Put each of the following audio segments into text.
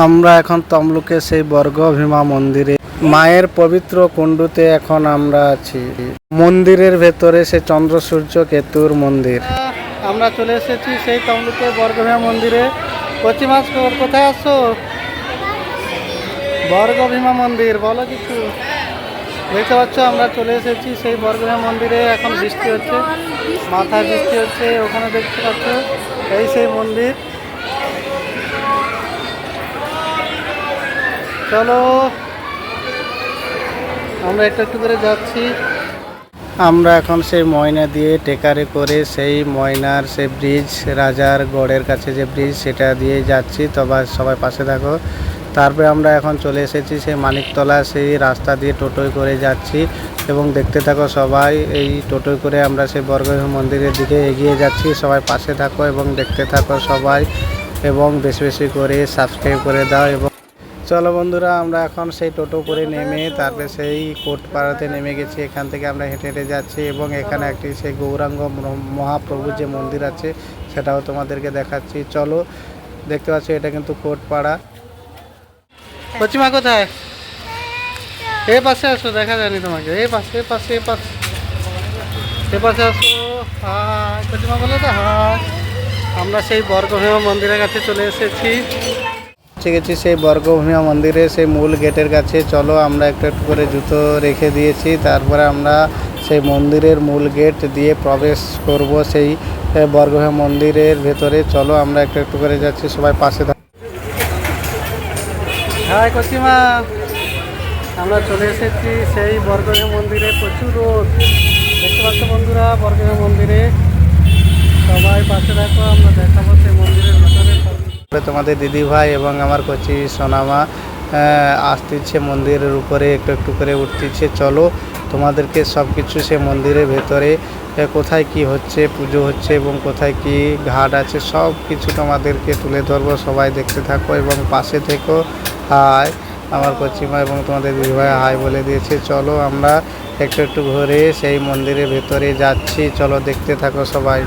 আমরা এখন তমলুকে সেই বর্গ ভীমা মন্দিরে। মায়ের পবিত্র কুণ্ডুতে এখন আমরা আছি। মন্দিরের ভেতরে সে চন্দ্র সূর্য কেতুর মন্দির। আমরা চলে এসেছি সেই তমলুকে বর্গভীমা মন্দিরে। কচি মাছ কোথায় আসছো বর্গভীমা মন্দির, বলো কিছু। দেখতে পাচ্ছ, আমরা চলে এসেছি সেই বর্গভীমা মন্দিরে। এখন বৃষ্টি হচ্ছে, মাথায় বৃষ্টি হচ্ছে, ওখানে দেখতে পাচ্ছ, এই সেই মন্দির। চলো। আমরা একটু একটু করে যাচ্ছি। আমরা এখন সেই ময়না দিয়ে টেকারে করে সেই ময়নার সেই ব্রিজ রাজার গড়ের কাছে যে ব্রিজ সেটা দিয়ে যাচ্ছি। তবে সবাই পাশে থাকো। তারপরে আমরা এখন চলে এসেছি সেই মানিকতলা, সেই রাস্তা দিয়ে টোটোয় করে যাচ্ছি। এবং দেখতে থাকো সবাই, এই টোটোয় করে আমরা সেই বর্গভীম মন্দিরের দিকে এগিয়ে যাচ্ছি। সবাই পাশে থাকো এবং দেখতে থাকো সবাই। এবং বেশি বেশি করে সাবস্ক্রাইব করে দাও এবং চলো বন্ধুরা, আমরা এখন সেই টোটো করে নেমে তারপরে সেই কোটপাড়াতে নেমে গেছি। এখান থেকে আমরা হেঁটে হেঁটে যাচ্ছি এবং এখানে একটি সেই গৌরাঙ্গ মহাপ্রভুর যে মন্দির আছে, সেটাও তোমাদেরকে দেখাচ্ছি। চলো, দেখতে পাচ্ছ এটা কিন্তু কোটপাড়া। কচিমা কোথায়? এ পাশে আসো, দেখা যায়নি তোমাকে। এ পাশে এ পাশে এ পাশে। এ পাশে আসো। হাই কচিমা বলে তো, হাই। আমরা সেই বর্গভীমা মন্দিরের কাছে চলে এসেছি। পৌঁছে গেছি সেই বর্গভূমিয়া মন্দিরে, সেই মূল গেটের কাছে। চলো, আমরা একটু একটু করে জুতো রেখে দিয়েছি। তারপরে আমরা সেই মন্দিরের মূল গেট দিয়ে প্রবেশ করব সেই বর্গভূমিয়া মন্দিরের ভেতরে। চলো, আমরা একটু একটু করে যাচ্ছি, সবাই পাশে থাক। আমরা চলে এসেছি সেই বর্গভূমি মন্দিরে, প্রচুর রোদ। দেখতে পাচ্ছ বন্ধুরা, বর্গভূমি মন্দিরে সবাই পাশে থাকো, আমরা দেখাবো সেই মন্দিরের তারপরে তোমাদের দিদি ভাই এবং আমার কচি সোনামা আসতেছে মন্দিরের উপরে, একটু একটু করে উঠতেছে চলো, তোমাদেরকে সব কিছু সে মন্দিরের ভেতরে কোথায় কি হচ্ছে, পুজো হচ্ছে এবং কোথায় কি ঘাট আছে সব কিছু তোমাদেরকে তুলে ধরবো। সবাই দেখতে থাকো এবং পাশে থেকো। হাই, আমার কচিমা এবং তোমাদের দিদি ভাই হাই বলে দিয়েছে। চলো, আমরা একটু একটু ঘুরে সেই মন্দিরের ভেতরে যাচ্ছি। চলো, দেখতে থাকো সবাই।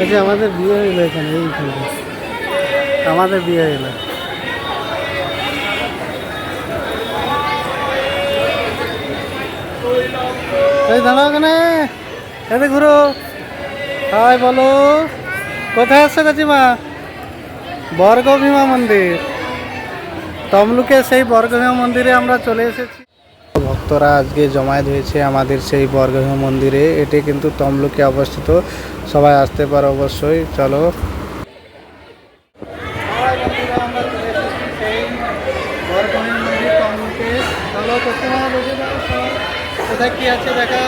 এই যে আমাদের বিয়ে হইল এখানে এইখানে আমাদের বিয়ে হইল এই দাঁড়াও ওখানে এতে ঘুরো। হাই, বলো। কোথায় আসছো কাচিমা বর্গভীমা মন্দির। তমলুকে সেই বর্গভীমা মন্দিরে আমরা চলে এসেছি। ভক্তরা আজকে জমায়েত হয়েছে আমাদের সেই বর্গভীমা মন্দিরে। এটি কিন্তু তমলুকে অবস্থিত। সবাই আসতে পারো অবশ্যই। চলো। কোথায় কি আছে দেখা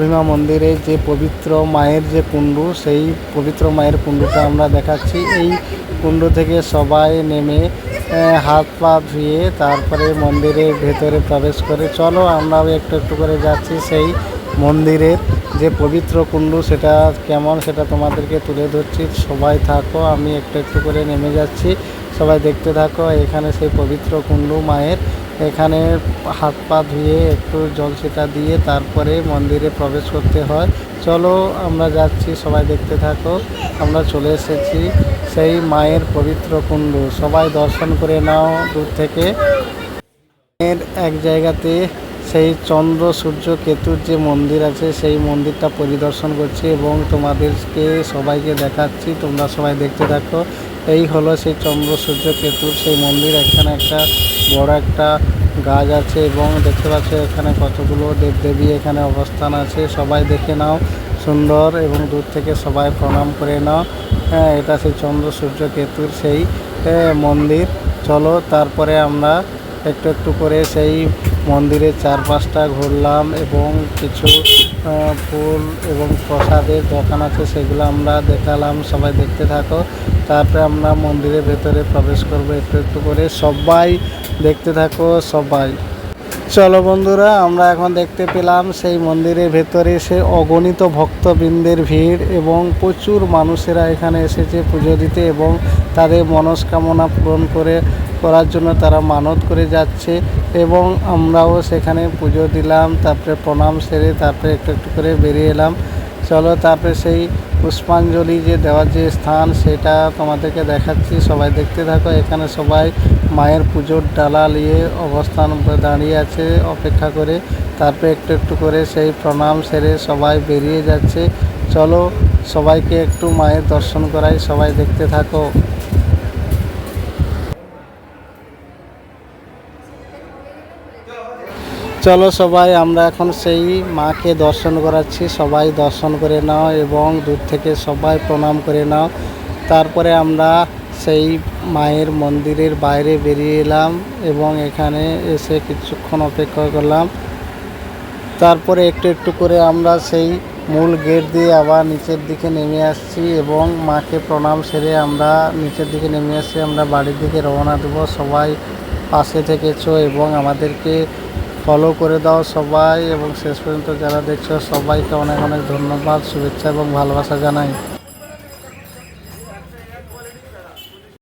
ভীমা মন্দিরে যে পবিত্র মায়ের যে কুণ্ডু, সেই পবিত্র মায়ের কুণ্ডুটা আমরা দেখাচ্ছি। এই কুণ্ডু থেকে সবাই নেমে হাত পা ধুয়ে তারপরে মন্দিরের ভেতরে প্রবেশ করে, চলো আমরাও একটু একটু করে যাচ্ছি সেই মন্দিরের যে পবিত্র কুণ্ডু, সেটা কেমন সেটা তোমাদেরকে তুলে ধরছি। সবাই থাকো, আমি একটু একটু করে নেমে যাচ্ছি। সবাই দেখতে থাকো, এখানে সেই পবিত্র কুণ্ডু মায়ের এখানে হাত পা ধুয়ে একটু জল ছিটা দিয়ে তারপরে মন্দিরে প্রবেশ করতে হয়। চলো আমরা যাচ্ছি, সবাই দেখতে থাকো। আমরা চলে এসেছি সেই মায়ের পবিত্র কুণ্ড। সবাই দর্শন করে নাও দূর থেকে। এর এক জায়গাতে সেই চন্দ্র, সূর্য, কেতুর যে মন্দির আছে, সেই মন্দিরটা পরিদর্শন করছি এবং তোমাদেরকে সবাইকে দেখাচ্ছি। তোমরা সবাই দেখতে থাকো। এই হলো সেই চন্দ্র, সূর্য, কেতুর সেই মন্দির। এখানে একটা বড় একটা গাছ আছে এবং দেখতে পাচ্ছ এখানে কতগুলো দেবদেবী এখানে অবস্থান আছে। সবাই দেখে নাও, সুন্দর এবং দূর থেকে সবাই প্রণাম করে নাও। হ্যাঁ এটা সেই চন্দ্র সূর্য কেতুর সেই মন্দির। চলো, তারপরে আমরা একটু একটু করে সেই মন্দিরের চারপাশটা ঘুরলাম এবং কিছু ফুল এবং প্রসাদের দোকান আছে, সেগুলো আমরা দেখালাম, সবাই দেখতে থাকো। তারপরে আমরা মন্দিরের ভেতরে প্রবেশ করব, একটু একটু করে। সবাই দেখতে থাকো, সবাই। চলো বন্ধুরা, আমরা এখন দেখতে পেলাম সেই মন্দিরের ভেতরে সে অগণিত ভক্তবৃন্দের ভিড় এবং প্রচুর মানুষেরা এখানে এসেছে পুজো দিতে এবং তাদের মনস্কামনা পূরণ করে, করার জন্য তারা মানত করে যাচ্ছে এবং আমরাও সেখানে পুজো দিলাম, তারপরে প্রণাম সেরে তারপরে একটু একটু করে বেরিয়ে এলাম। চলো তারপরে সেই পুষ্পাঞ্জলি যে দেওয়ার যে স্থান, সেটা তোমাদেরকে দেখাচ্ছি। সবাই দেখতে থাকো, এখানে সবাই মায়ের পুজোর ডালা নিয়ে অবস্থান দাঁড়িয়ে আছে অপেক্ষা করে। তারপরে একটু একটু করে সেই প্রণাম সেরে সবাই বেরিয়ে যাচ্ছে। চলো সবাইকে একটু মায়ের দর্শন করাই, সবাই দেখতে থাকো। চলো সবাই, আমরা এখন সেই মাকে দর্শন করাচ্ছি। সবাই দর্শন করে নাও এবং দূর থেকে সবাই প্রণাম করে নাও। তারপরে আমরা সেই মায়ের মন্দিরের বাইরে বেরিয়ে এলাম এবং এখানে এসে কিছুক্ষণ অপেক্ষা করলাম। তারপরে একটু একটু করে আমরা সেই মূল গেট দিয়ে আবার নিচের দিকে নেমে আসছি এবং মাকে প্রণাম সেরে আমরা নিচের দিকে নেমে আসছি আমরা বাড়ির দিকে রওনা দেবো। সবাই পাশে থেকেছো এবং আমাদেরকে ফলো করে দাও সবাই এবং শেষ পর্যন্ত যারা দেখছ সবাইকে অনেক অনেক ধন্যবাদ, শুভেচ্ছা এবং ভালোবাসা জানাই।